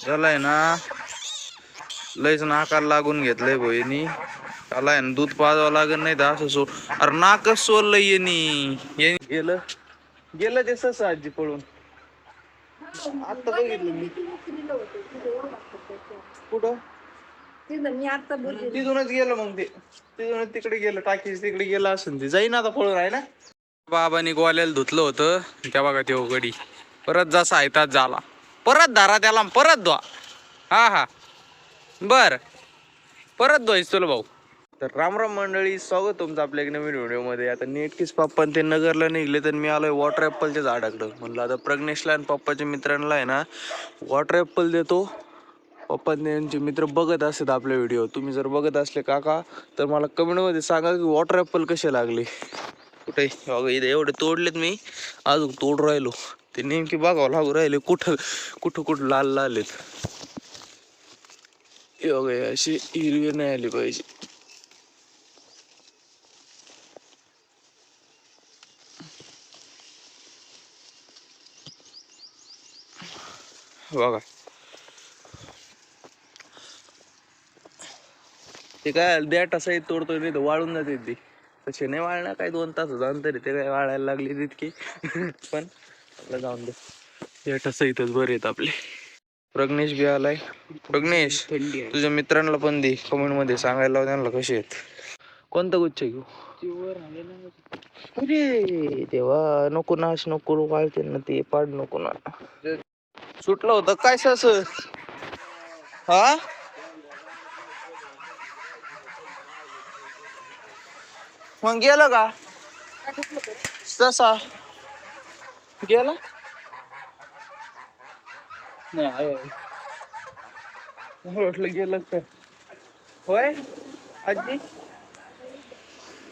झालाय ना. लयच नाकाला लागून घेतलंय बहिणी. त्याला आहे ना दूध पाजावं लागत नाही तर असं सो अरे नाकच सोडलंय येणी येणी गेलं. गेलं ते सस आजी पळून. आता बघितलं मी. कुठं? मी आता तिथूनच गेलं मग ते. तिथूनच तिकडे गेलं टाकीच तिकडे गेलं असेल ते. जाईन आता पळून आहे ना बाबानी गोल्याला धुतलं होतं. त्या बघा ते गडी. परत जसा ऐतात झाला. परत धारा त्याला परत धुवा. हा हा. बर. परत धुवायच तुला भाऊ. तर रामराम मंडळी स्वागत तुमचं आपल्या एक नवीन व्हिडिओमध्ये. आता नेटकीच पप्पा ते नगरला निघले तर मी आलोय वॉटर ॲपलच्या झाडाकडं. म्हणलं आता प्रज्ञेशला आणि पप्पाच्या मित्रांना आहे ना वॉटर ॲपल देतो. पप्पा त्यांचे मित्र बघत असतात आपले व्हिडिओ. तुम्ही जर बघत असले काका तर मला कमेंटमध्ये सांगा की वॉटर ॲपल कसे लागले? कुठे? इथे एवढे तोडलेत मी. अजून तोड राहिलो. ते नेमके बघावं लागू राहिले कुठं कुठं कुठं लाल लाल आहेत. अशी हिरवी नाही आली पाहिजे. बघा. ते काय देटा असं तोडतोय नाही तर वाळून जाते ती. तसे नाही वाळणार काय दोन तास जाऊन ते काय वाळायला लागली तितकी. पण आपलं जाऊन दे. देठ असं इथंच बरे आहेत आपले. प्रग्नेश बी आलाय. प्रग्नेश तुझ्या मित्रांना पण दे. कमेंटमध्ये सांगायला लाव त्यांना कसे आहेत. कोणता गुच्छ घेऊ अरे देवा नको नाश नको वाळते ना ते पाड नको ना. सुटलं होतं. काय सास हा? मग गेलं का? तसा. गेला? नाही वाटलं गेलं काय होय आजी?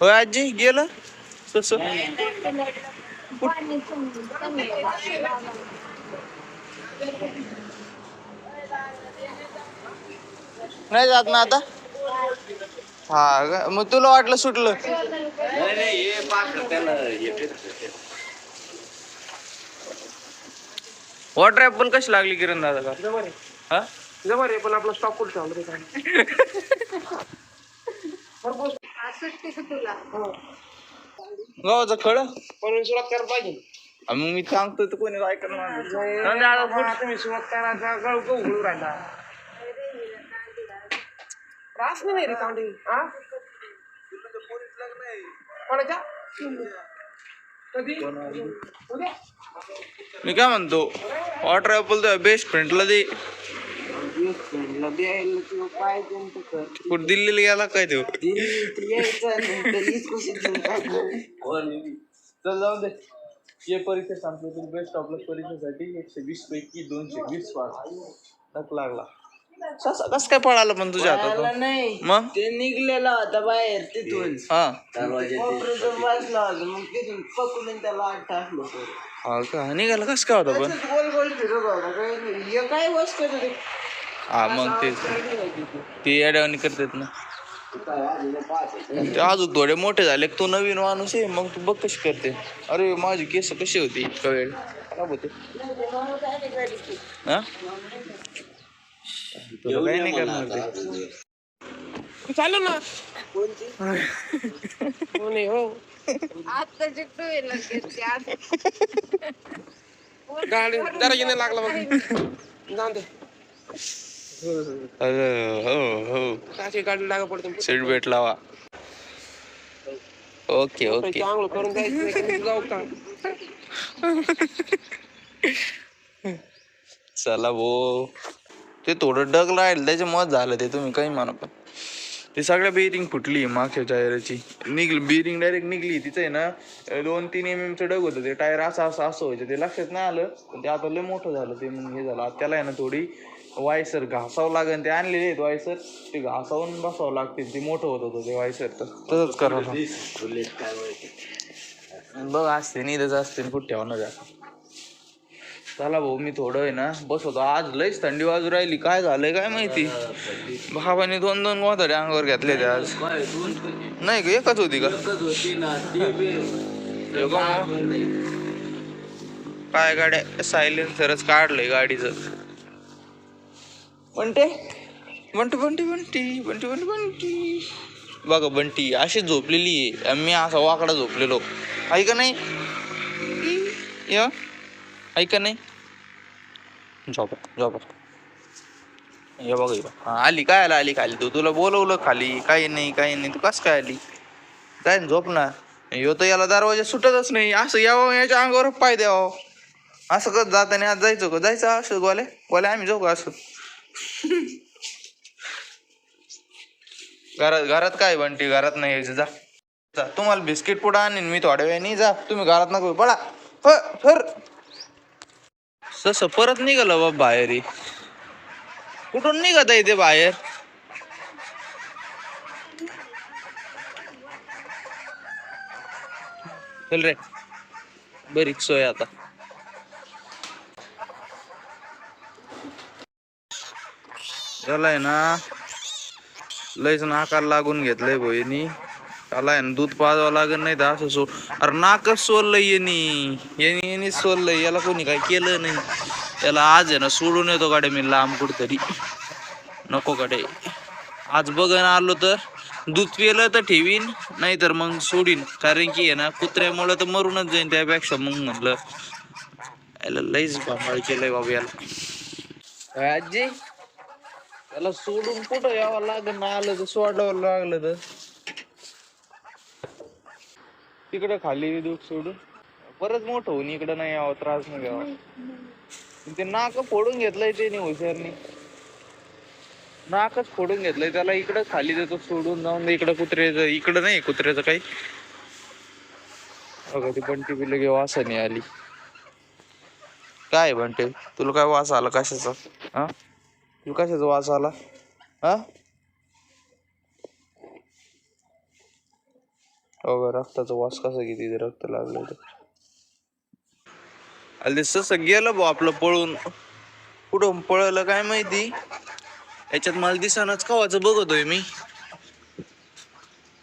होय आजी गेलं? तस नाही जात ना आता? हा? मग तुला वाटलं सुटलं. वॉटर ऍपल कशी लागली किरण दादा? का हा? जमा रे पण आपला स्टॉक कुठे ठेवला ते काय सुट्टी का तुला गावाचं खळ पण सुरुवात करायला पाहिजे. मग मी सांगतो तर कोणी ऐकणार आता तुम्ही सुरुवात करायचा गळू गहू राहिला. त्रास नाही रे कांडी हा? कोणाच्या? मी काय म्हणतो वॉटर ऍपल तर बेस्ट फ्रेंडला दे. कुठं दिल्लीला गेला काय देऊ चल जाऊ दे. ये परीक्षा सांगतो तू बेस्ट ऑफ परीक्षेसाठी एकशे वीस पैकी दोनशे वीस पास. लागला. कस कस काय पळालं पण तुझ्या हातात नाही. मग? ते निघलेला होता बाहेर तिथून. हा. कोपऱ्यातून बसला होता. मग तिथून पकडून त्याला टाकलं सर हा का? निघाला कस काय होता पण? गोल गोल फिरत होता. काही नाही. हे काय वस्तू? हा मग तेच. ते येड्यावानी करतात ना. ते अजून थोडे मोठे झाले. तू नवीन माणूस आहे. मग तू बघ कशी करते. अरे माझी केस कशी होती इतका वेळ? काय होते हा? काही नाही करणार ते. चालू ना. नाही हो. आता टू व्हीलर घेतली आज. गाडी जरा येणे लागला बघ. जाऊन दे. हो हो. काची गाडी लागा पडते. सीट बेल्ट लावा. Okay okay. चांगलं करून जायचं नाही की जाऊ का? चला भो ते थोडं डग राहील त्याच्यामुळे झालं ते तुम्ही काही म्हणा पण. ते सगळ्या बेरिंग फुटली मागच्या टायरची. निघली बेरिंग डायरेक्ट निघली. तिचं आहे ना दोन तीन एम एमचं डग होतं. ते टायर असं असं असं व्हायचं. ते लक्षात नाही आलं. पण ते आता लय मोठं झालं ते मग हे झालं. आता त्याला आहे ना थोडी वायसर घासावं लागेल. ते आणलेले आहेत वायसर. ते घासावून बसावं लागतील. ते मोठं होत होतं ते वायसर तर. तसंच करावं बघ असते निधच असते. कुठे ठेवणार चला भाऊ मी थोडं आहे ना बस होतो. आज लयच थंडी वाजू राहिली. काय झालंय काय माहिती? भावाने दोन दोन गोधडे अंगावर घेतले ते आज. नाही का एकच होती का? हे काय गाड्या सायलेन्सरच काढलंय गाडीचं. बंटे बंटी बंटी बंटी बंटी बंटी बंटी. बघा बंटी अशी झोपलेली आहे. मी असा वाकडा झोपलेलो. ऐका नाही? या. ऐका नाही. झोपा झोपा. हे बघा हे. हा, आली काय आला आली खाली? तू तुला बोलवलं खाली. काही नाही काही नाही. तू कस काय आली? काय झोप ना. ह्यो तर याला दरवाजा सुटतच नाही. असं यावं याच्या अंगावर पाय द्यावं. असं कसं जाताना आज जायचं का? जायचं असं गोल्या? गोल्या आम्ही जाऊ का असं? घरात घरात काय बंटी? घरात नाही यायचं. जा. जा. तुम्हाला बिस्किट पुडा आणीन. मी थोड्या वेळाने जा. तुम्ही घरात नको. पळा. ह सर सस परत निघालं बाबा बाहेर कुठून निघत आहे ते बाहेर? चल रे. बरी सोय आता. त्याला ना लयच नाकार लागून घेतलंय भोईनी. त्याला आहे ना दूध पाजावं लागत नाही तर असं सो अरे नाकच सोललंय येणी येणी येणी सोललंय याला कोणी काय केलं नाही. त्याला आज आहे ना सोडून येतो गाड्या मी लांब कुठतरी. नको गाडे. आज बघन आलो तर दूध पिलं तर ठेवीन नाही तर मग सोडीन. कारण की आहे ना कुत्र्यामुळे तर मरूनच जाईन त्यापेक्षा मग म्हणलं याला लईच भांबाळ केलंय बाबा याला. आजी? त्याला सोडून कुठं यावं लागलं ना आलं तर सोडावं लागलं तर. तिकडं खाली दूध सोडून. परत मोठं होऊन इकडं नाही यावं त्रास नाही घ्यावा ते नाक फोडून घेतलंय ते हुशारनी. नाकच फोडून घेतलंय त्याला इकडं खाली देतो सोडून जाऊन इकडं कुत्र्याचं इकडं नाही कुत्र्याचं काही. बघा ती बंटी बिल गे वासाने आली. काय बंटे तुला काय वास आला कशाचा? हा? तुला कशाचा वास आला? हा? अगं रक्ताचा वास कसा किती रक्त लागलं तर ते ससं गेलं बा आपलं पळून. कुठं पळलं काय माहिती? याच्यात मला दिसानाच कवाच बघतोय मी.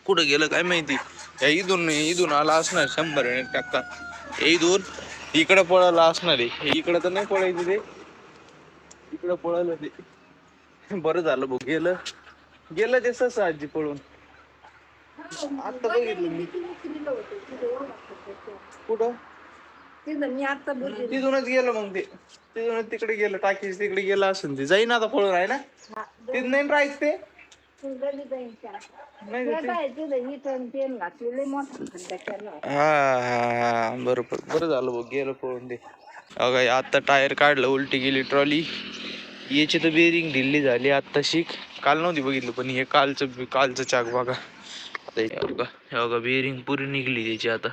कुठं गेलं काय माहिती? या इथून इथून आला असणार शंभर टक्का. या इथून इकडं पळाला असणार आहे. इकडं तर नाही पळायचं ते. इकडं पळालं ते. बरं झालं भाऊ गेलं. गेलं ते ससं आजी पळून. आता बघितलं मी. कुठं? तिथं मी आता बोलली तिथूनच गेलं मग ते. तिथूनच तिकडे गेलं टाकी तिकडे गेलं असेल ते. जाईन आता पळून आहे ना तिथं नाही राहायचं ते? हा बरोबर बरं झालं बघ गेलं पळून ते. अगं आता टायर काढलं उलटी गेली ट्रॉली. याची तर बेरिंग ढिल्ली झाली आत्ता शिक काल नव्हती बघितलं पण हे कालचं कालचं चाक बघा. हे बघा बेरिंग पुरी निघली त्याची आता.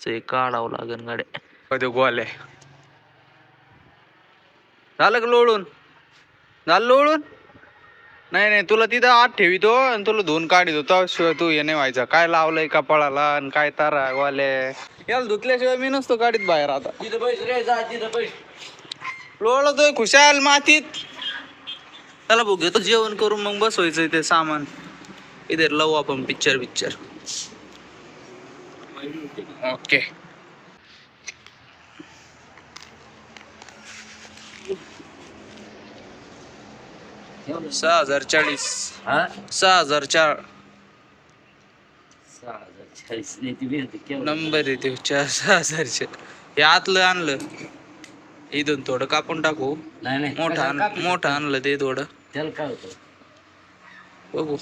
ते काढावं लागेल गाड्या. कधी गोल्या झालं का लोळून? झालं लोळून? नाही नाही तुला तिथं आत ठेवितो आणि तुला धुवून काढितो. त्याशिवाय तू हे नाही व्हायचा. काय लावलंय कपाळाला आणि काय तारा वाले याला धुतल्याशिवाय मी नसतो गाडीत बाहेर आता. लोळतोय खुशाल मातीत. चला बघ घेतो जेवण करून मग बसवायचं ते सामान. इथे लावू आपण पिक्चर पिक्चर ओके सहा हजार चाळीस। हा? सहा हजार चार। सहा हजार चाळीस नाही ती भेटते केवढं? नंबर आहे ते चार सहा हजारचे हे आतलं आणलं। इथून थोडं कापून टाकू। नाही नाही. मोठं आण? मोठं आणलं ते थोडं। त्याला काय होतं? बघू।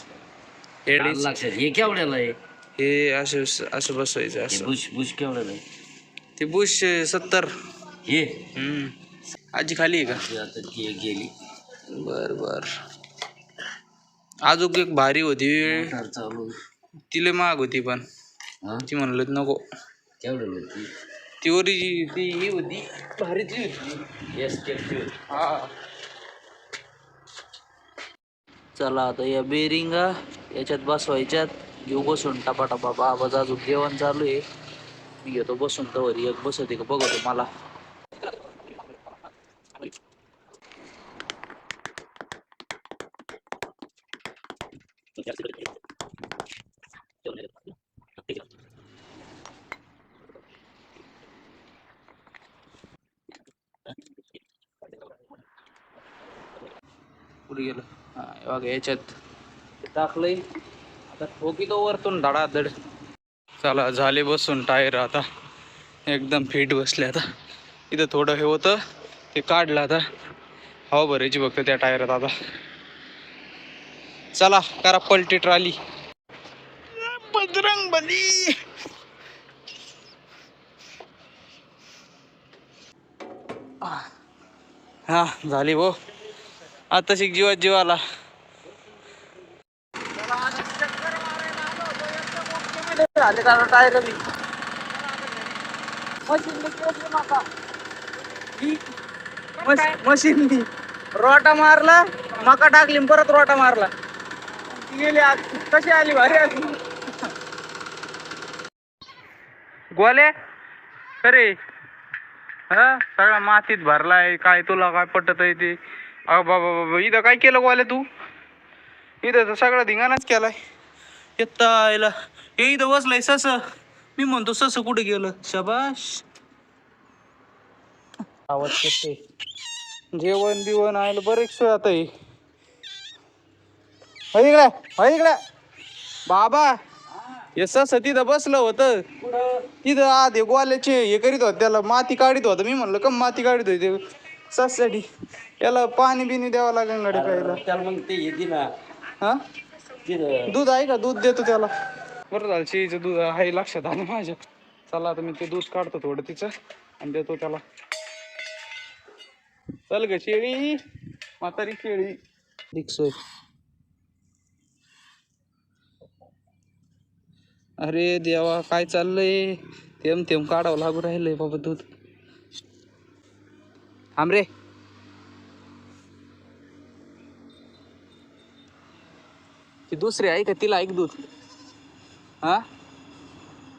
आलं हेडीच लक्षात हे केवढ्याला आहे? हे असं असं बसवायचं हे असं. बुश बुश केवढ्याला आहे? ते बुश सत्तर. हे? हम्म. आजी खाली आहे का? ते आता ती गेली. बर बर. अजून एक भारी होती. मोटार चालू. तिला महाग होती पण. हा? ती म्हणलं नको. केवढ्याला होती? ती ओरी ती ही होती. भारीतली होती. एस हा. चला आता या बेरिंगा. याच्यात बसवायच्यात. घेऊ बसून टपा टपा बाबा अजून जेवण चालू आहे. मी घेतो बसून तवर एक बसवते का बघतो मला. पुढे गेलं. हा याच्यात टाकलंय आता ठोकी तो वरतून धडाधड चला झाले बसून टायर आता. एकदम फिट बसले आता. इथं थोडं हे होतं ते काढलं आता. हवा भरायची बघतो त्या टायरात आता. चला करा पलटी ट्राली. बजरंग बली. हा झाली भो. आता शिक जीवात जीवाला. झाले आता टायर मशीन रोटा मारला मका टाकली आणि परत रोटा मारला. ती गेली आत. कशी आली भारी आली. गोले खरे हा सगळा मातीत भरलाय काय तुला काय पटत आहे ते? अ बाबा बाबा इथं काय केलं गोले तू? इथं तर सगळा धिंगाणाच केलाय. येता यायला हे इथं बसलाय सस. मी म्हणतो सस कुठे गेलं? शबाश आवाज करते जेवण बिवण आयला बरेच सोय आता इकडे इकडे. बाबा हे सस तिथं बसलं होतं. तिथं आध गोल्याचे हे करीत होत त्याला माती काढीत होतं. मी म्हणलं कम माती काढीत होते. ससाठी याला पाणी बिनी द्यावं लागेल गाडी प्यायला त्याला मग ते येते ना हा? दूध आहे का? दूध देतो त्याला. बरं झालं शेळीचं दूध आहे लक्षात आलं माझ्या. चला आता मी ते दूध काढतो थोडं तिचं आणि देतो त्याला. चल ग शेळी म्हातारी शेळी. दिसतोय अरे देवा काय चाललंय? थेंब थेंब काढावं लागू राहिलंय बाबा दूध. थांब रे. ती दुसरी आहे का? तिला ऐक दूध. हा?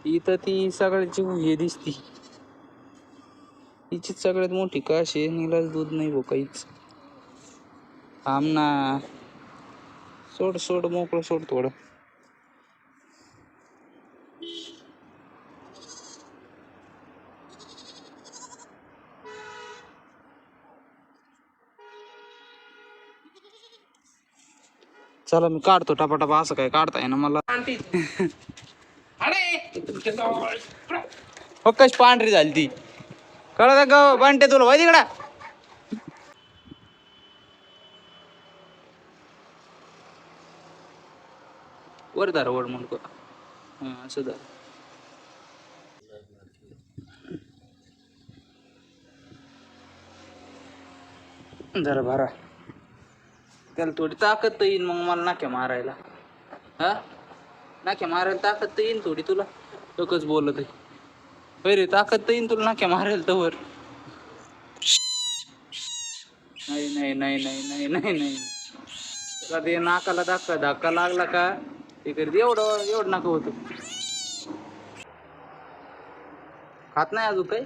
इथं ती सगळ्याची हे दिसती. हिचीच सगळ्यात मोठी काशी आहे नीलाच दूध नाही भो काहीच. थांब ना. सोड सोड मोकळं सोड थोडं. चला मी काढतो टपाटपा असं काय काढता येईना मला. हो कशी पांढरी झाली ती. कळत ग बांटे तुला? वय तिकडा. वर धर वर म्हणतो हा असं धर. जरा भरा त्याला थोडी ताकद तर येईन मग मला नाक्या मारायला. हा? नाक्या मारायला ताकद तर येईन थोडी तुला. लोकच बोलत आहे. रे ताकद तर येईन तुला नाक्या मारायला तर नाही नाही नाही नाही नाही नाही नाही. तुला ते नाकाला धक्का धक्का लागला का? ते करते एवढं एवढं नाका होतं. खात नाही अजून काही?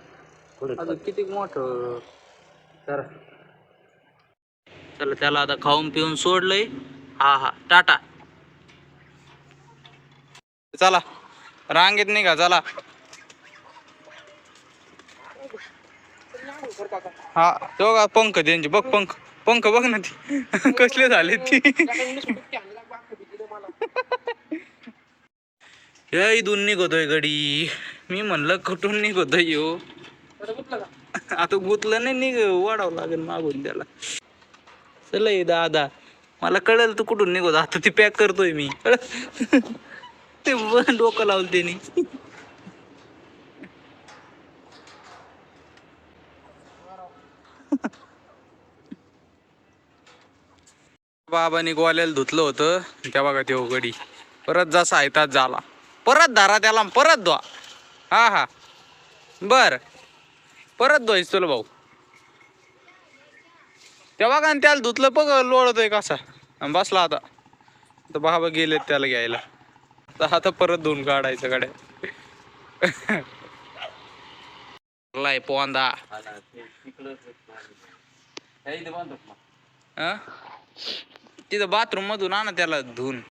अजून किती मोठं? तर चला त्याला आता खाऊन पिऊन सोडलंय. हा हा टाटा. चला रांगेत निघा चला. हा तो का पंख त्यांचे बघ पंख पंख बघ ना ती. कसले झाले ती. हे इथून निघतोय गडी. मी म्हणलं कुठून निघतोय यो? आता गुतलं नाही निघ वाढावं लागेल मागून त्याला. चल दादा. मला कळेल तू कुठून निघतो? आता ती पॅक करतोय मी. ते डोकं लावलं त्यांनी. बाबाने गोल्याला धुतलं होतं. त्या बघा ते गडी परत जसा आहे झाला परत धारा त्याला परत धुवा. हा हा. बर. परत धुवायच तुला भाऊ. तेव्हा का त्याला धुतलं बघ लोळतोय कसा. आणि बसला आता. तर बाबा गेलेत त्याला घ्यायला. तर आता परत धुवून काढायचं गाड्या. लाय पोंदा हा तिथं बाथरूम मधून आणा त्याला धुवून.